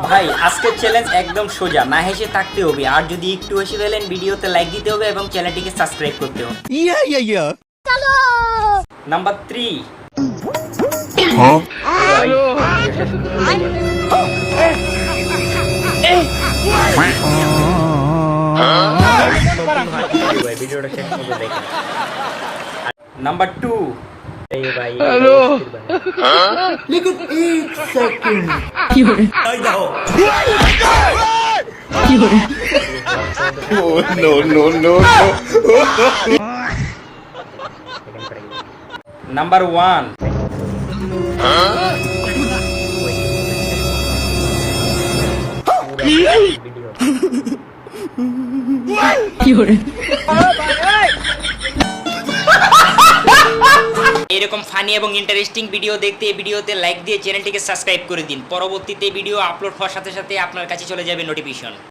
ভাই আজকের চ্যালেঞ্জ একদম সোজা। না হেসে থাকতে হবে। আর যদি একটু হেসে ফেলেন ভিডিওতে লাইক দিতে হবে এবং চ্যানেলটিকে সাবস্ক্রাইব করতে হবে। Yeah, yeah, yeah. Number three number two hello. Oh, no, no, no, no. Number one এরকম ফানি এবং ইন্টারেস্টিং ভিডিও দেখতে এই ভিডিওতে লাইক দিয়ে চ্যানেলটিকে সাবস্ক্রাইব করে দিন। পরবর্তীতে ভিডিও আপলোড হওয়ার সাথে সাথে আপনার কাছে চলে যাবে নোটিফিকেশন